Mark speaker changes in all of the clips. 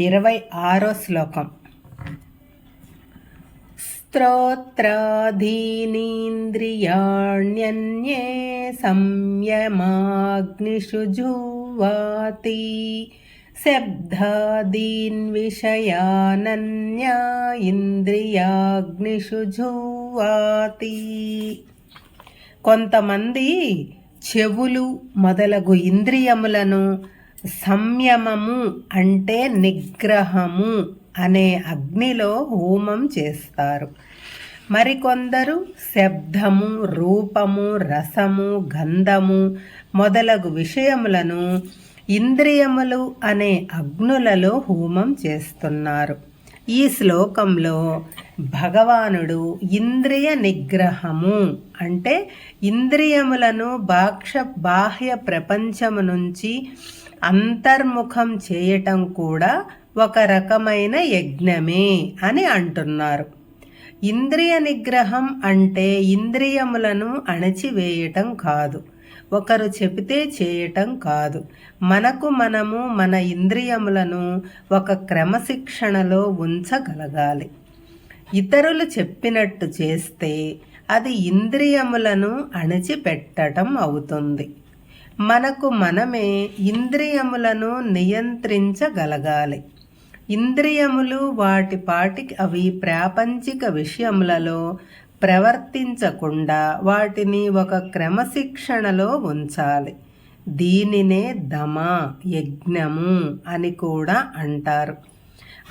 Speaker 1: ఇరవై ఆరో శ్లోకం. స్తోత్రాధీనీంద్రియాణ్యన్యే సంయమాగ్నిషు జువాతి. శబ్దాదీన్ విషయానన్యా ఇంద్రియాగ్నిషు జువాతి. కొంతమంది చెవులు మొదలగు ఇంద్రియములను సంయమము అంటే నిగ్రహము అనే అగ్నిలో హోమం చేస్తారు. మరికొందరు శబ్దము రూపము రసము గంధము మొదలగు విషయములను ఇంద్రియములు అనే అగ్నులలో హోమం చేస్తున్నారు. ఈ శ్లోకంలో భగవానుడు ఇంద్రియ నిగ్రహము అంటే ఇంద్రియములను బాక్ష బాహ్య ప్రపంచము నుంచి అంతర్ముఖం చేయటం కూడా ఒక రకమైన యజ్ఞమే అని అంటున్నారు. ఇంద్రియ నిగ్రహం అంటే ఇంద్రియములను అణచివేయటం కాదు. ఒకరు చెబితే చేయటం కాదు. మనకు మనము మన ఇంద్రియములను ఒక క్రమశిక్షణలో ఉంచగలగాలి. ఇతరులు చెప్పినట్టు చేస్తే అది ఇంద్రియములను అణచిపెట్టడం అవుతుంది. మనకు మనమే ఇంద్రియములను నియంత్రించగలగాలి. ఇంద్రియములు వాటి పాటికి అవి ప్రాపంచిక విషయములలో ప్రవర్తించకుండా వాటిని ఒక క్రమశిక్షణలో ఉంచాలి. దీనినే దమ యజ్ఞము అని కూడా అంటారు.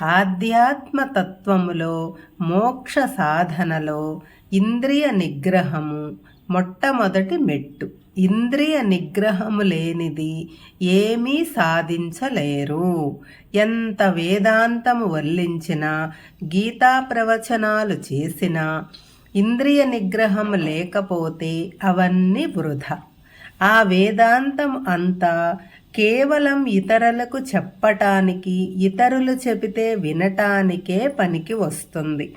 Speaker 1: ఆధ్యాత్మ తత్వములో మోక్ష సాధనలో ఇంద్రియ నిగ్రహము మొట్టమొదటి మెట్టు. ఇంద్రియ నిగ్రహము లేనిది ఏమీ సాధించలేరు. ఎంత వేదాంతము వల్లించినా గీతా ప్రవచనాలు చేసినా ఇంద్రియ నిగ్రహం లేకపోతే అవన్నీ వృధా. ఆ వేదాంతం అంతా కేవలం ఇతరులకు చెప్పటానికి ఇతరులు చెబితే వినటానికే పనికి వస్తుంది.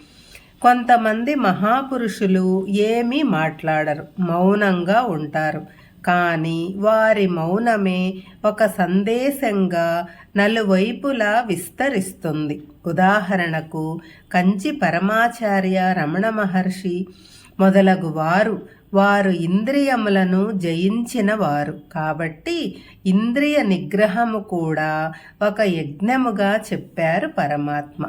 Speaker 1: కొంతమంది మహాపురుషులు ఏమీ మాట్లాడరు మౌనంగా ఉంటారు. కానీ వారి మౌనమే ఒక సందేశంగా నలువైపులా విస్తరిస్తుంది. ఉదాహరణకు కంచి పరమాచార్య రమణ మహర్షి మొదలగు వారు వారు ఇంద్రియములను జయించిన వారు. కాబట్టి ఇంద్రియ నిగ్రహము కూడా ఒక యజ్ఞముగా చెప్పారు పరమాత్మ.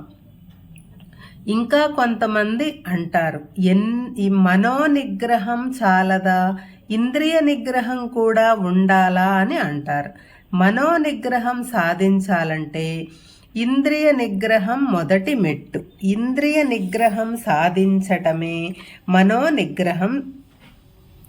Speaker 1: ఇంకా కొంతమంది అంటారు ఎన్ ఈ మనో నిగ్రహం చాలదా? ఇంద్రియ నిగ్రహం కూడా ఉండాలా అని అంటారు. మనో నిగ్రహం సాధించాలంటే ఇంద్రియ నిగ్రహం మొదటి మెట్టు. ఇంద్రియ నిగ్రహం సాధించటమే మనో నిగ్రహం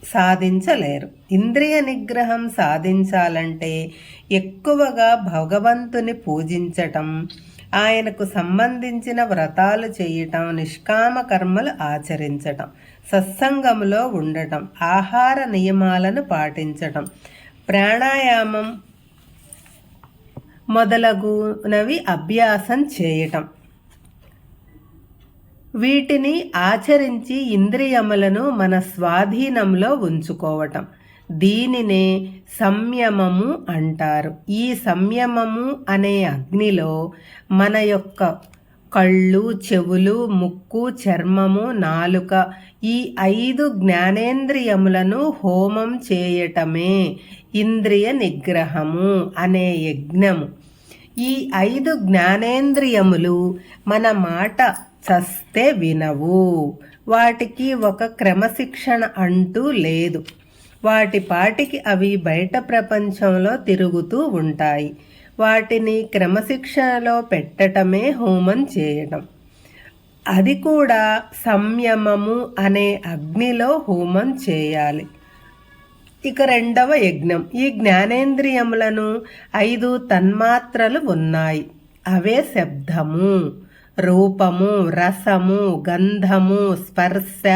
Speaker 1: సాధించలేరు. ఇంద్రియ నిగ్రహం సాధించాలంటే ఎక్కువగా భగవంతుని పూజించటం ఆయనకు సంబంధించిన వ్రతాలు చేయటం నిష్కామ కర్మలు ఆచరించటం సత్సంగంలో ఉండటం ఆహార నియమాలను పాటించటం ప్రాణాయామం మొదలగునవి అభ్యాసం చేయటం. వీటిని ఆచరించి ఇంద్రియములను మన స్వాధీనంలో ఉంచుకోవటం. దీనినే సంయమము అంటారు. ఈ సంయమము అనే అగ్నిలో మన యొక్క కళ్ళు చెవులు ముక్కు చర్మము నాలుక ఈ ఐదు జ్ఞానేంద్రియములను హోమం చేయటమే ఇంద్రియ నిగ్రహము అనే యజ్ఞము. ఈ ఐదు జ్ఞానేంద్రియములు మన మాట చస్తే వినవు. వాటికి ఒక క్రమశిక్షణ అంటూ లేదు. వాటి పాటికి అవి బయట ప్రపంచంలో తిరుగుతూ ఉంటాయి. వాటిని క్రమశిక్షణలో పెట్టటమే హోమం చేయటం అది కూడా సంయమము అనే అగ్నిలో హోమం చేయాలి. ఇక రెండవ యజ్ఞం. ఈ జ్ఞానేంద్రియములను ఐదు తన్మాత్రలు ఉన్నాయి. అవే శబ్దము రూపము రసము గంధము స్పర్శ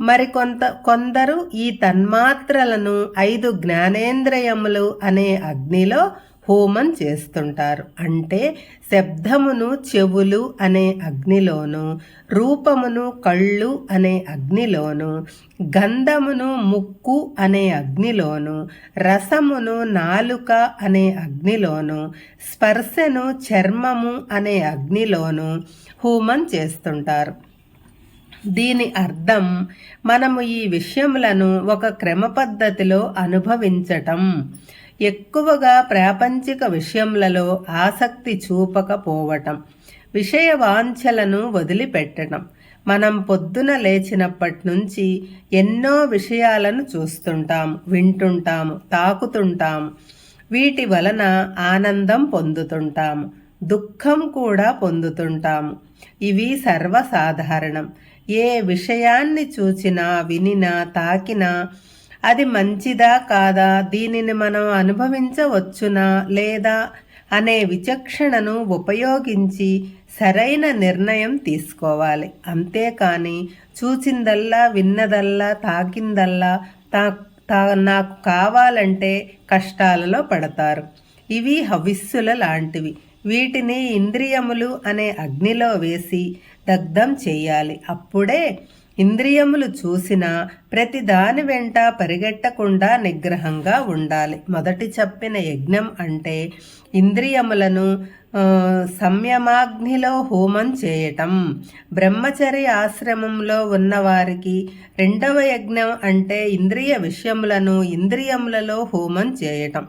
Speaker 1: మరికొంత కొందరు ఈ తన్మాత్రలను ఐదు జ్ఞానేంద్రియములు అనే అగ్నిలో హోమం చేస్తుంటారు. అంటే శబ్దమును చెవులు అనే అగ్నిలోను రూపమును కళ్ళు అనే అగ్నిలోను గంధమును ముక్కు అనే అగ్నిలోను రసమును నాలుక అనే అగ్నిలోను స్పర్శను చర్మము అనే అగ్నిలోను హోమం చేస్తుంటారు. దీని అర్థం మనము ఈ విషయములను ఒక క్రమ పద్ధతిలో అనుభవించటం. ఎక్కువగా ప్రాపంచిక విషయములలో ఆసక్తి చూపకపోవటం విషయ వాంఛలను వదిలిపెట్టడం మనం పొద్దున లేచినప్పటి నుంచి ఎన్నో విషయాలను చూస్తుంటాము వింటుంటాము తాకుతుంటాము వీటి వలన ఆనందం పొందుతుంటాము దుఃఖం కూడా పొందుతుంటాము ఇవి సర్వసాధారణం. ఏ విషయాన్ని చూచినా వినినా తాకినా అది మంచిదా కాదా దీనిని మనం అనుభవించవచ్చునా లేదా అనే విచక్షణను ఉపయోగించి సరైన నిర్ణయం తీసుకోవాలి. అంతేకాని చూచిందల్లా విన్నదల్లా తాకిందల్లా తా తా నాకు కావాలంటే కష్టాలలో పడతారు. ఇవి హవిస్సుల లాంటివి. వీటిని ఇంద్రియములు అనే అగ్నిలో వేసి దగ్ధం చేయాలి. అప్పుడే ఇంద్రియములు చూసిన ప్రతి దాని వెంట పరిగెట్టకుండా నిగ్రహంగా ఉండాలి. మొదటి చెప్పిన యజ్ఞం అంటే ఇంద్రియములను సంయమాగ్నిలో హోమం చేయటం. బ్రహ్మచర్య ఆశ్రమంలో ఉన్నవారికి రెండవ యజ్ఞం అంటే ఇంద్రియ విషయములను ఇంద్రియములలో హోమం చేయటం.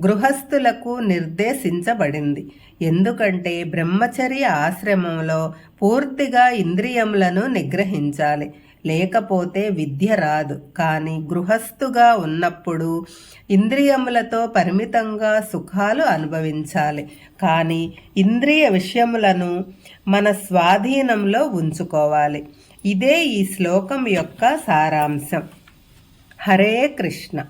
Speaker 1: గృహస్థులకు నిర్దేశించబడింది. ఎందుకంటే బ్రహ్మచర్య ఆశ్రమంలో పూర్తిగా ఇంద్రియములను నిగ్రహించాలి. లేకపోతే విద్య రాదు. కానీ గృహస్థుగా ఉన్నప్పుడు ఇంద్రియములతో పరిమితంగా సుఖాలు అనుభవించాలి. కానీ ఇంద్రియ విషయములను మన స్వాధీనంలో ఉంచుకోవాలి. ఇదే ఈ శ్లోకం యొక్క సారాంశం. హరే కృష్ణ.